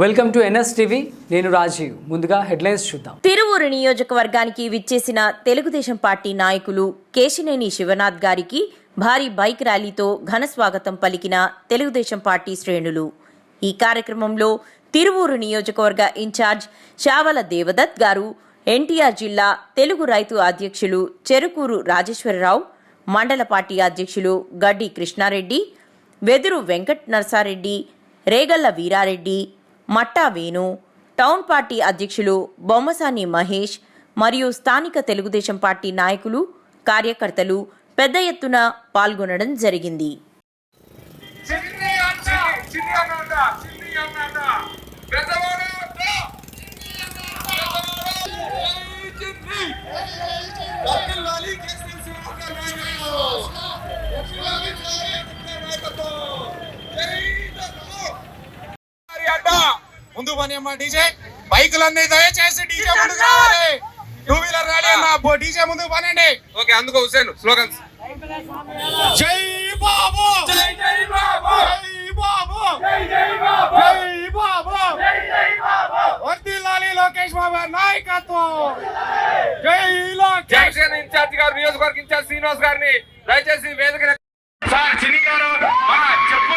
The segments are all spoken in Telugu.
వెల్కమ్ టు ఎన్ఎస్ టీవీ నేను రాజీవ్. ముందుగా హెడ్లైన్స్ చూద్దాం. తిరువూరు నియోజకవర్గానికి విచ్చేసిన తెలుగుదేశం పార్టీ నాయకులు కేశినేని శివనాథ్ గారికి భారీ బైక్ ర్యాలీతో ఘన స్వాగతం పలికిన తెలుగుదేశం పార్టీ శ్రేణులు. ఈ కార్యక్రమంలో తిరువూరు నియోజకవర్గ ఇన్ఛార్జ్ శావల దేవదత్ గారు ఎన్టీఆర్ జిల్లా తెలుగు రైతు అధ్యక్షులు చెరుకూరు రాజేశ్వరరావు మండల పార్టీ అధ్యక్షులు గడ్డి కృష్ణారెడ్డి వెదురు వెంకట్ నర్సారెడ్డి రేగల్ల వీరారెడ్డి మట్టా వేణు టౌన్ పార్టీ అధ్యక్షులు బొమ్మసాని మహేష్ మరియు స్థానిక తెలుగుదేశం పార్టీ నాయకులు కార్యకర్తలు పెద్ద ఎత్తున పాల్గొనడం జరిగింది. పెద్దవాడు ముందు పని అమ్మా డీజే. బైకులన్నీ దయచేసి డీజే ముందుకు రావాలి టూ వీలర్ ర్యాలీ అన్న డీజే ముందుకు పనండి. ఓకే అందుకో హుసేన్ స్లోగన్స్. జై బాబు! జై జై బాబు! జై బాబు! జై జై బాబు! జై బాబు! జై జై బాబు! వర్ధిల్లాలి లోకేష్ బాబు నాయకత్వం! జై లోకేష్! జనసేన ఇన్ఛార్జ్ గారు నియోజకవర్గ ఇన్ఛార్జ్ శ్రీనివాస్ గారిని దయచేసి వేదిక సార్ చిన్ని గారు మన చెప్పు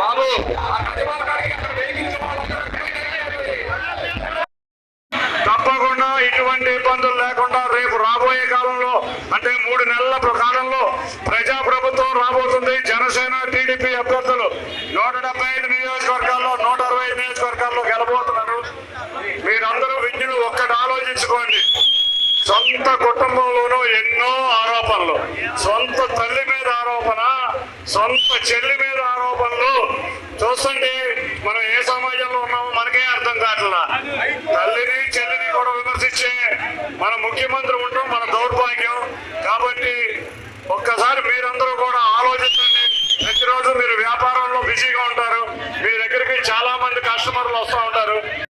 బాబు తప్పకుండా ఇటువంటి ఇబ్బందులు లేకుండా రేపు రాబోయే కాలంలో అంటే మూడు నెలల కాలంలో ప్రజా ప్రభుత్వం రాబోతుంది. జనసేన టీడీపీ అభ్యర్థులు నూట డెబ్బై ఐదు నియోజకవర్గాల్లో నూట అరవై ఐదు నియోజకవర్గాల్లో గెలబోతున్నారు. మీరందరూ విద్యులు ఒక్కటి ఆలోచించుకోండి. సొంత కుటుంబంలోనూ ఎన్నో ఆరోపణలు సొంత తల్లి సొంత చెల్లి మీద ఆరోపణలు చూస్తుంటే మనం ఏ సమాజంలో ఉన్నామో మనకే అర్థం కావట్లా. తల్లి